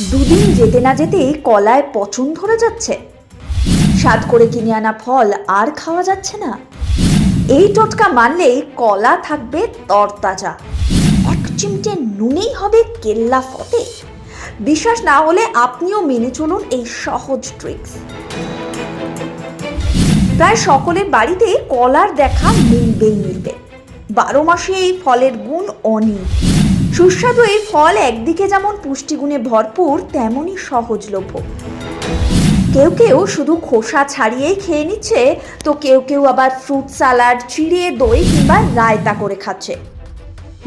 দুদিন যেতে না যেতেই কলায় পচন ধরে যাচ্ছে। স্বাদ করে কিনে আনা ফল আর খাওয়া যাচ্ছে না। এই টোটকা মানলেই কলা থাকবে তরতাজা। এক চিমটে নুনেই হবে কেল্লা ফতে। বিশ্বাস না হলে আপনিও মেনে চলুন এই সহজ ট্রিক্স প্রায় সকলের বাড়িতে কলার দেখা মিলবেই মিলবে বারো মাসে এই ফলের গুণ অনেক সুস্বাদু এই ফল একদিকে যেমন পুষ্টিগুণে ভরপুর, তেমনই সহজলভ্য। কেউ কেউ শুধু খোসা ছাড়িয়েই খেয়ে নিচ্ছে, তো কেউ কেউ আবার ফ্রুট সালাড চিড়ে, দই কিংবা রায়তা করে খাচ্ছে।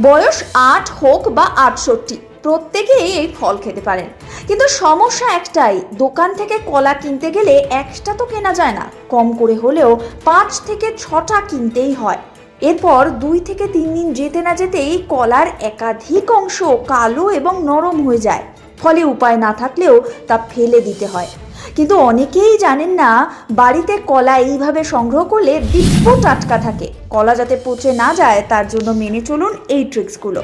বয়স আট হোক বা আটষট্টি, প্রত্যেকেই এই ফল খেতে পারেন। কিন্তু সমস্যা একটাই, দোকান থেকে কলা কিনতে গেলে একটা তো কেনা যায় না। কম করে হলেও পাঁচ থেকে ছটা কিনতেই হয়। এরপর দুই থেকে তিন দিন যেতে না যেতেই কলার একাধিক অংশ কালো এবং নরম হয়ে যায়। ফলে উপায় না থাকলেও তা ফেলে দিতে হয়। কিন্তু অনেকেই জানেন না, বাড়িতে কলা এইভাবে সংগ্রহ করলে দিব্য টাটকা থাকে। কলা যাতে পচে না যায়, তার জন্য মেনে চলুন এই ট্রিক্সগুলো।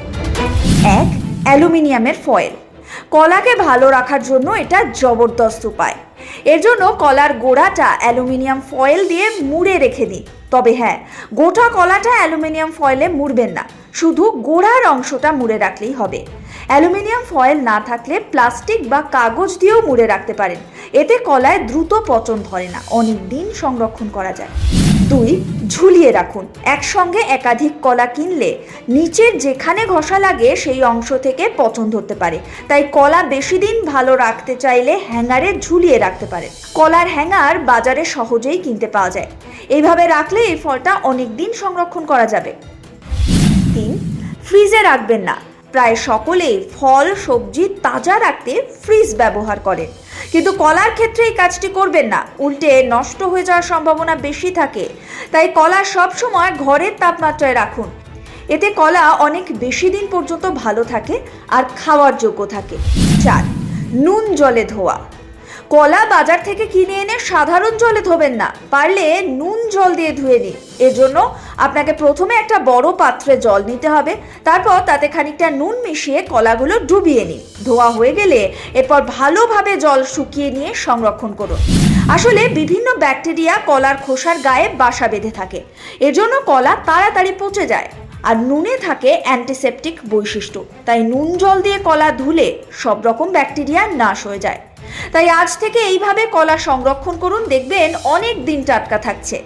এক, অ্যালুমিনিয়ামের ফয়েল। কলাকে ভালো রাখার জন্য এটা জবরদস্ত উপায়। এর জন্য কলার গোড়াটা অ্যালুমিনিয়াম ফয়েল দিয়ে মুড়ে রেখে দিন তবে হ্যাঁ গোটা কলাটা অ্যালুমিনিয়াম ফয়েলে মুড়বেন না। শুধু গোড়ার অংশটা মুড়ে রাখলেই হবে। অ্যালুমিনিয়াম ফয়েল না থাকলে প্লাস্টিক বা কাগজ দিয়েও মুড়ে রাখতে পারেন। এতে কলায় দ্রুত পচন ধরে না। অনেক দিন সংরক্ষণ করা যায়। দুই ঝুলিয়ে রাখুন। একসঙ্গে একাধিক কলা কিনলে নিচের যেখানে ঘষা লাগে সেই অংশ থেকে পচন ধরতে পারে। তাই কলা বেশি দিন ভালো রাখতে চাইলে হ্যাঙ্গারে ঝুলিয়ে রাখতে পারে। কলার হ্যাঙ্গার বাজারে সহজেই কিনতে পাওয়া যায়। এইভাবে রাখলে এই ফলটা অনেক দিন সংরক্ষণ করা যাবে। তিন, ফ্রিজে রাখবেন না। প্রায় সকলেই ফল, সবজি তাজা রাখতে ফ্রিজ ব্যবহার করেন। কিন্তু কলার ক্ষেত্রে এই কাজটি করবেন না। উল্টে নষ্ট হয়ে যাওয়ার সম্ভাবনা বেশি থাকে। তাই কলা সবসময় ঘরের তাপমাত্রায় রাখুন। এতে কলা অনেক বেশি দিন পর্যন্ত ভালো থাকে আর খাওয়ার যোগ্য থাকে। চার, নুন জলে ধোয়া। কলা বাজার থেকে কিনে এনে সাধারণ জলে ধোবেন না। পারলে নুন জল দিয়ে ধুয়ে নিন। এর জন্য আপনাকে প্রথমে একটা বড় পাত্রে জল নিতে হবে, তারপর তাতে খানিকটা নুন মিশিয়ে কলাগুলো ডুবিয়ে নিন। ধোয়া হয়ে গেলে এরপর ভালোভাবে জল শুকিয়ে নিয়ে সংরক্ষণ করুন। আসলে বিভিন্ন ব্যাকটেরিয়া কলার খোসার গায়ে বাসা বেঁধে থাকে। এজন্য কলা তাড়াতাড়ি পচে যায়। আর নুনে থাকে অ্যান্টিসেপটিক বৈশিষ্ট্য। তাই নুন জল দিয়ে কলা ধুলে সব রকম ব্যাকটেরিয়া নাশ হয়ে যায়। তাই আজ থেকে এইভাবে কলা সংরক্ষণ করুন, দেখবেন অনেক দিন টাটকা থাকছে।